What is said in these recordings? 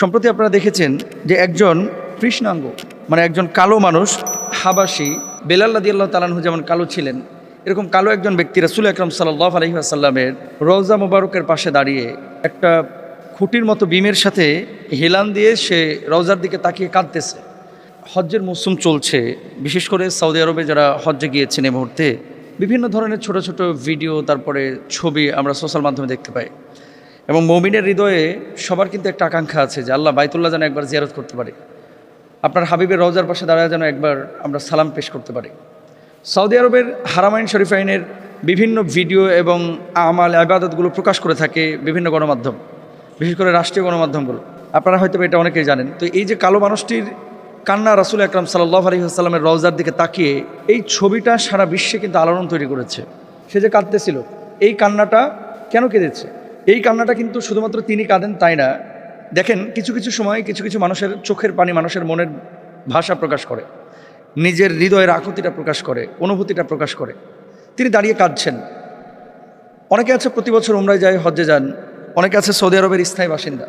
সম্প্রতি আপনারা দেখেছেন যে একজন কৃষ্ণাঙ্গ মানে একজন কালো মানুষ, হাবাসি বেলাল্লা দিয়াল্লাহ তালানহু যেমন কালো ছিলেন, এরকম কালো একজন ব্যক্তি রাসুল আকরম সাল্লাহ আলহি আসাল্লামের রওজা মুবারকের পাশে দাঁড়িয়ে একটা খুঁটির মতো বিমের সাথে হেলান দিয়ে সে রওজার দিকে তাকিয়ে কাঁদতেছে। হজ্জের মৌসুম চলছে, বিশেষ করে সৌদি আরবে যারা হজ্জে গিয়েছেন এই মুহূর্তে, বিভিন্ন ধরনের ছোট ছোট ভিডিও, তারপরে ছবি আমরা সোশ্যাল মাধ্যমে দেখতে পাই। এবং মমিনের হৃদয়ে সবার কিন্তু একটা আকাঙ্ক্ষা আছে যে আল্লাহ বাইতুল্লাহ যেন একবার জিয়ারত করতে পারে। আপনার হাবিবের রওজার পাশে দাঁড়ায় যেন একবার আমরা সালাম পেশ করতে পারি। সৌদি আরবের হারামাইন শরীফ আইনের বিভিন্ন ভিডিও এবং আমাল আবাদতগুলো প্রকাশ করে থাকে বিভিন্ন গণমাধ্যম, বিশেষ করে রাষ্ট্রীয় গণমাধ্যমগুলো। আপনারা হয়তো এটা অনেকেই জানেন। তো এই যে কালো মানুষটির কান্না রাসুল আকরাম সাল্লাহ আলী আসসালামের রওজার দিকে তাকিয়ে এই ছবিটা সারা বিশ্বে কিন্তু আলোড়ন তৈরি করেছে। সে যে কাঁদতেছিল, এই কান্নাটা কেন কেঁদেছে? এই কান্নাটা কিন্তু শুধুমাত্র তিনি কাঁদেন তাই না? দেখেন, কিছু কিছু সময় কিছু কিছু মানুষের চোখের পানি মানুষের মনের ভাষা প্রকাশ করে, নিজের হৃদয়ের আকুতিটা প্রকাশ করে, অনুভূতিটা প্রকাশ করে। তিনি দাঁড়িয়ে কাঁদছেন। অনেকে আছে প্রতি বছর উমরায় যায়, হজ্জে যান। অনেকে আছে সৌদি আরবের স্থায়ী বাসিন্দা।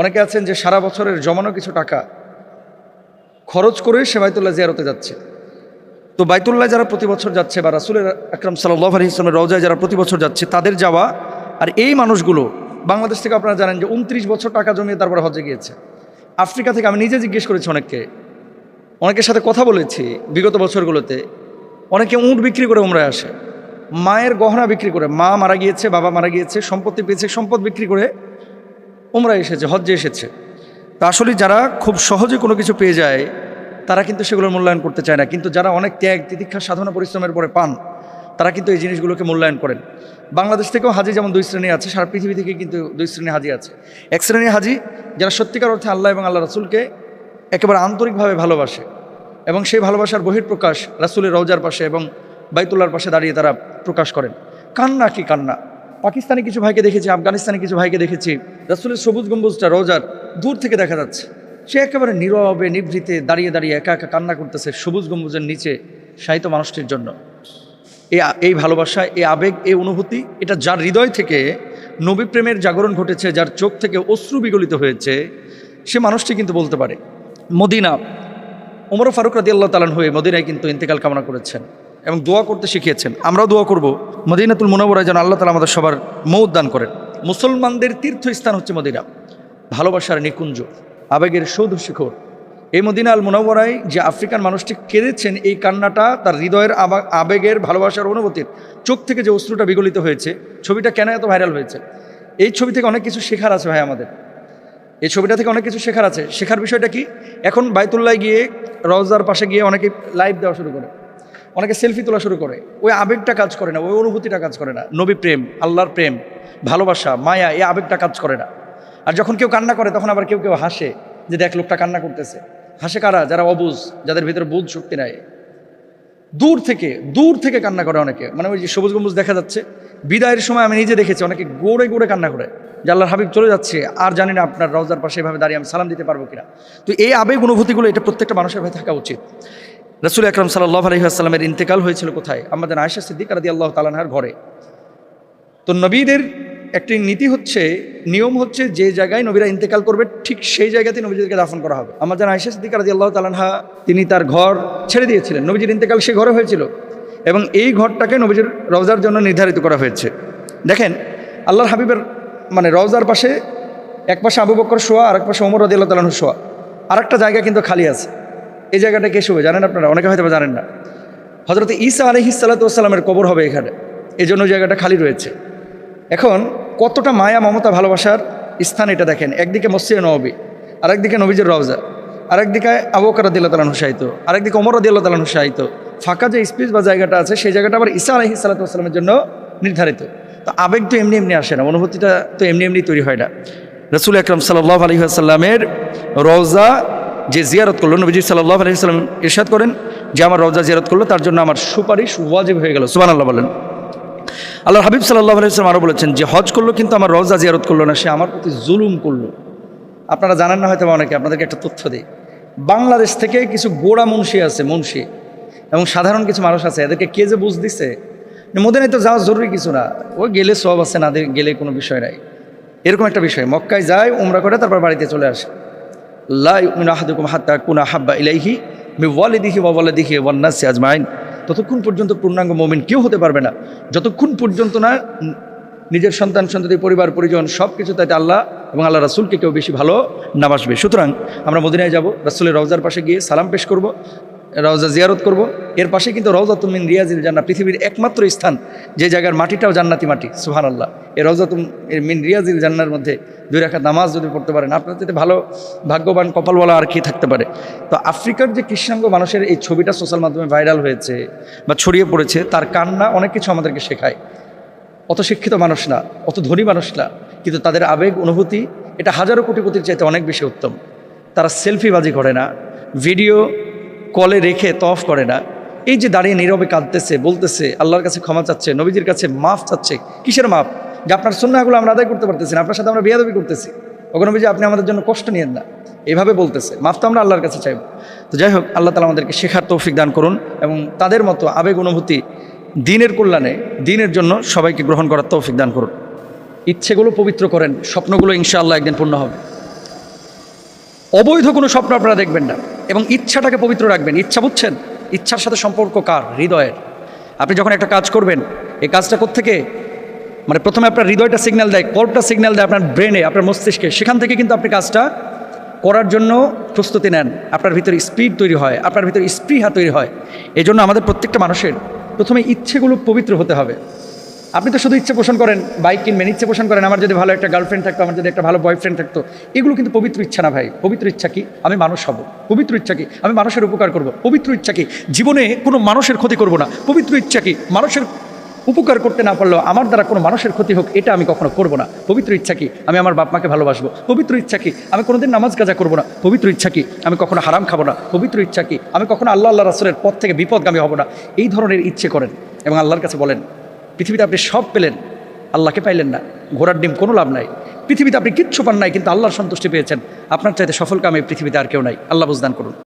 অনেকে আছেন যে সারা বছরের জমানো কিছু টাকা খরচ করে সে বাইতুল্লাহ জিয়ারতে যাচ্ছে। তো বাইতুল্লাহ যারা প্রতি বছর যাচ্ছে বা রাসুলের আকরাম সাল্লাহ আলী ইসলামের রওজায় যারা প্রতি বছর যাচ্ছে, তাদের যাওয়া আর এই মানুষগুলো, বাংলাদেশ থেকে আপনারা জানেন যে উনত্রিশ বছর টাকা জমিয়ে তারপরে হজে গিয়েছে। আফ্রিকা থেকে আমি নিজে জিজ্ঞেস করেছি অনেককে, অনেকের সাথে কথা বলেছি বিগত বছরগুলোতে। অনেকে উঁট বিক্রি করে উমরায় আসে, মায়ের গহনা বিক্রি করে, মা মারা গিয়েছে, বাবা মারা গিয়েছে, সম্পত্তি পেয়েছে, সম্পদ বিক্রি করে উমরায় এসেছে, হজ্জে এসেছে। তা আসলে যারা খুব সহজে কোনো কিছু পেয়ে যায়, তারা কিন্তু সেগুলোর মূল্যায়ন করতে চায় না। কিন্তু যারা অনেক ত্যাগ, তিতিক্ষা, সাধনা, পরিশ্রমের পরে পান তারা কিন্তু এই জিনিসগুলোকে মূল্যায়ন করেন। বাংলাদেশ থেকেও হাজি যেমন দুই শ্রেণি আছে, সারা পৃথিবী থেকে কিন্তু দুই শ্রেণি হাজি আছে। এক শ্রেণি হাজি যারা সত্যিকার অর্থে আল্লাহ এবং আল্লাহ রাসুলকে একেবারে আন্তরিকভাবে ভালোবাসে এবং সেই ভালোবাসার বহির্প্রকাশ রাসুলের রওজার পাশে এবং বাইতুল্লার পাশে দাঁড়িয়ে তারা প্রকাশ করেন। কান্না কি কান্না? পাকিস্তানি কিছু ভাইকে দেখেছি, আফগানিস্তানি কিছু ভাইকে দেখেছি, রাসুলের সবুজ গম্বুজটা রোজার দূর থেকে দেখা যাচ্ছে। সে একেবারে নীরবে, নিভৃতে দাঁড়িয়ে দাঁড়িয়ে একা একা কান্না করতেছে সবুজ গম্বুজের নিচে সাহিত্য মানুষটির জন্য। এই এই ভালোবাসা এই আবেগ এই অনুভূতি, এটা যার হৃদয় থেকে নবী প্রেমের জাগরণ ঘটেছে, যার চোখ থেকে অশ্রু বিগলিত হয়েছে, সে মানুষটি কিন্তু বলতে পারে, মদিনা, ওমর ফারুক রাদি আল্লাহ তালান হয়ে মদিনায় কিন্তু ইন্তেকাল কামনা করেছেন এবং দোয়া করতে শিখিয়েছেন। আমরাও দোয়া করব। মদিনাতুল মুনাবরায় যেন আল্লাহ তালা আমাদের সবার মৌদ দান করেন। মুসলমানদের তীর্থস্থান হচ্ছে মদিনা। ভালোবাসার নিকুঞ্জ, আবেগের সৌধ শিখর। এই মদিনা আল মুনাবরায় যে আফ্রিকান মানুষটি কেঁদেছেন, এই কান্নাটা তার হৃদয়ের আবা- আবেগের ভালোবাসার অনুভূতির চোখ থেকে যে অশ্রুটা বিগলিত হয়েছে, ছবিটা কেন এত ভাইরাল হয়েছে? এই ছবি থেকে অনেক কিছু শেখার আছে ভাই আমাদের। এই ছবিটা থেকে অনেক কিছু শেখার আছে। শেখার বিষয়টা কি? এখন বাইতুল্লায় গিয়ে, রওজার পাশে গিয়ে অনেকে লাইভ দেওয়া শুরু করে। অনেকে সেলফি তোলা শুরু করে। ওই আবেগটা কাজ করে না, ওই অনুভূতিটা কাজ করে না। নবী প্রেম, আল্লাহর প্রেম, ভালোবাসা, মায়া, এই আবেগটা কাজ করে না। আর যখন কেউ কান্না করে, তখন আবার কেউ কেউ হাসে যে দেখ, লোকটা কান্না করতেছে। হাসে কারা যারা অবুজ, যাদের ভিতরে বুধ শক্তি নাই, দূর থেকে দূর থেকে কান্না করে অনেকে। মানে ওই যে সবুজ গম্বুজ দেখা যাচ্ছে, বিদায়ের সময় আমি নিজে দেখেছি অনেকে গোড়ে গোড়ে কান্না করে, যে আল্লাহর হাবিব চলে যাচ্ছে, আর জানি না আপনার রওজার পাশে এভাবে দাঁড়িয়ে আমি সালাম দিতে পারব কিনা। তো এই আবেগ অনুভূতিগুলো এটা প্রত্যেকটা মানুষের ভাই থাকা উচিত। রসুল আকরম সাল্লাহ আলহিহাস্লামের ইন্তেকাল হয়েছিল কোথায়? আমাদের আয়সা সিদ্দিক রাদি আল্লাহ তালানহার ঘরে। তো নবীদের একটি নীতি হচ্ছে, নিয়ম হচ্ছে যে জায়গায় নবীরা ইন্তেকাল করবে, ঠিক সেই জায়গাতেই নবীদেরকে দাফন করা হবে। আমাদের আয়সা সিদ্দিক রাদি আল্লাহ তালানহা তিনি তার ঘর ছেড়ে দিয়েছিলেন। নবীজির ইন্তেকাল সে ঘরে হয়েছিল এবং এই ঘরটাকে নবীজির রওজার জন্য নির্ধারিত করা হয়েছে। দেখেন, আল্লাহর হাবিবের মানে রওজার পাশে এক পাশে আবু বকর শোয়া আর এক পাশে ওমর রদি আল্লাহ তালাহু শোয়া। আর একটা জায়গা কিন্তু খালি আছে। এই জায়গাটা কে শুবে জানেন আপনারা? অনেকে হয়তো জানেন না। হজরত ঈসা আলহি সাল্লাতামের কবর হবে এখানে। এই জন্য জায়গাটা খালি রয়েছে। এখন কতটা মায়া মমতা ভালোবাসার স্থান এটা দেখেন। একদিকে মসজিদ নবী, আরেকদিকে নবীজের রওজা, আরেকদিকে আবুকার দিল্লা তালান হুসাইত আরেকদিকে ওমর দিল্লা তালান হুসাইত ফাঁকা যে স্পেস বা জায়গাটা আছে, সেই জায়গাটা আবার ঈসা আলহি সাল্লাতামের জন্য নির্ধারিত। তো আবেগ তো এমনি এমনি আসে না, অনুভূতিটা তো এমনি এমনি তৈরি হয় না। রসুল আকরম সাল্লাহ আলহি আসাল্লামের রওজা যে জিয়ারত করল, নবীজি সাল্লাহ আলহি সাল্লাম ইরশাদ করেন যে আমার রওজা জিয়ারত করল, তার জন্য আমার সুপারিশ ওয়াজিব হয়ে গেল। সুবান আল্লাহ বলেন। আল্লাহ হাবিব সাল্লাহ আলাইসলাম আরও বলেছেন যে হজ করল কিন্তু আমার রওজা জিয়ারত করল না, সে আমার প্রতি জুলুম করল। আপনারা জানেন না হয়তো অনেকে, আপনাদেরকে একটা তথ্য দিই। বাংলাদেশ থেকে কিছু গোড়া মুন্সি আছে, মুন্সি, এবং সাধারণ কিছু মানুষ আছে, এদেরকে কে যে বুঝ দিচ্ছে মদিনায় তো যাওয়া জরুরি কিছু না। ও গেলে সব আছে, না গেলে কোনো বিষয় নাই। এরকম একটা বিষয়, মক্কায় যায়, উমরা করে, তারপর বাড়িতে চলে আসে। লাহাদুকুম হাত্তা কুনা হাব্বা ইলাইহি মি ওয়ালিদিহি ওয়া ওয়ালাদিহি ওয়ান নাসি আজমাইন। ততক্ষণ পর্যন্ত পূর্ণাঙ্গ মোমিন কেউ হতে পারবে না। যতক্ষণ পর্যন্ত না নিজের সন্তান, সন্ততি, পরিবার, পরিজন সব কিছু তাতে আল্লাহ এবং আল্লাহ রাসুলকে কেউ বেশি ভালো না বাসবে। সুতরাং আমরা মদিনায় যাব, রাসুলের রওজার পাশে গিয়ে সালাম পেশ করব। রওজা জিয়ারত করব। এর পাশে কিন্তু রওজাতুমিন রিয়াজিল জান্না পৃথিবীর একমাত্র স্থান যে জায়গার মাটিটাও জান্নাতি মাটি সুহান আল্লাহ এই রওজাতুম এর মিন রিয়াজিল জান্নার মধ্যে দুই রাখা নামাজ যদি পড়তে পারেন, আপনার যাতে ভালো ভাগ্যবান কপালওয়ালা আর কি থাকতে পারে। তো আফ্রিকার যে কৃষ্ণাঙ্গ মানুষের এই ছবিটা সোশ্যাল মাধ্যমে ভাইরাল হয়েছে বা ছড়িয়ে পড়েছে, তার কান্না অনেক কিছু আমাদেরকে শেখায়। অত শিক্ষিত মানুষ না, অত ধনী মানুষ না, কিন্তু তাদের আবেগ, অনুভূতি, এটা হাজারো কোটিপতির চাইতে অনেক বেশি উত্তম। তারা সেলফিবাজি করে না, ভিডিও কলে রেখে তফ করে না। এই যে দাঁড়িয়ে নীরবে কাঁদতেছে, বলতেছে, আল্লাহর কাছে ক্ষমা চাচ্ছে, নবীজির কাছে মাফ চাচ্ছে, কিসের মাফ? যে আপনার সন্ন্যাগুলো আমরা আদায় করতে পারতেছি না, আপনার সাথে আমরা বিয়াদবি করতেছি। ওখানে নবীজি, আপনি আমাদের জন্য কষ্ট নিয়েন না। এভাবে বলতেছে, মাফ তো আমরা আল্লাহর কাছে চাইব। তো যাই হোক, আল্লাহ তালা আমাদেরকে শেখার তৌফিক দান করুন এবং তাদের মতো আবেগ অনুভূতি দিনের কল্যাণে, দিনের জন্য সবাইকে গ্রহণ করার তৌফিক দান করুন। ইচ্ছেগুলো পবিত্র করেন, স্বপ্নগুলো ইনশাআল্লাহ একদিন পূর্ণ হবে। অবৈধ কোনো স্বপ্ন আপনারা দেখবেন না। এবং ইচ্ছাটাকে পবিত্র রাখবেন। ইচ্ছা বুঝছেন? ইচ্ছার সাথে সম্পর্ক কার? হৃদয়ের। আপনি যখন একটা কাজ করবেন, এই কাজটা থেকে মানে প্রথমে আপনার হৃদয়টা সিগন্যাল দেয় কল্পটা সিগন্যাল দেয় আপনার ব্রেনে আপনার মস্তিষ্কে। সেখান থেকে কিন্তু আপনি কাজটা করার জন্য প্রস্তুতি নেন। আপনার ভিতরে স্পিড তৈরি হয়, আপনার ভিতরে স্পৃহা তৈরি হয়। এই জন্য আমাদের প্রত্যেকটা মানুষের প্রথমে ইচ্ছেগুলো পবিত্র হতে হবে। আপনি তো শুধু ইচ্ছে পোষণ করেন, বাইক কিনবেন, ইচ্ছে পোষণ করেন, আমার যদি ভালো একটা গার্লফ্রেন্ড থাকতো, আমার যদি একটা ভালো বয়ফ্রেন্ড থাকতো, এগুলো কিন্তু পবিত্র ইচ্ছা না ভাই। পবিত্র ইচ্ছা কি? আমি মানুষ হব। পবিত্র ইচ্ছা কি? আমি মানুষের উপকার করব। পবিত্র ইচ্ছা কি? জীবনে কোনো মানুষের ক্ষতি করব না। পবিত্র ইচ্ছা কি? মানুষের উপকার করতে না পারলেও আমার দ্বারা কোনো মানুষের ক্ষতি হোক, এটা আমি কখনো করব না। পবিত্র ইচ্ছা কি? আমি আমার বাপ মাকে ভালোবাসবো। পবিত্র ইচ্ছা কি? আমি কোনোদিন নামাজ কাজা করব না। পবিত্র ইচ্ছা কি? আমি কখনো হারাম খাব না। পবিত্র ইচ্ছা কি? আমি কখনো আল্লাহ আল্লাহ রাসুলের পথ থেকে বিপদগামী হব না। এই ধরনের ইচ্ছে করেন এবং আল্লাহর কাছে বলেন পৃথিবীতে আপনি সব পেলেন, আল্লাহকে পাইলেন না, ঘোড়ার ডিম কোনো লাভ নাই। পৃথিবীতে আপনি কিচ্ছু পান নাই, কিন্তু আল্লাহর সন্তুষ্টি পেয়েছেন। আপনার চাইতে সফল কামে পৃথিবীতে আর কেউ নাই। আল্লাহ বুঝদান করুন।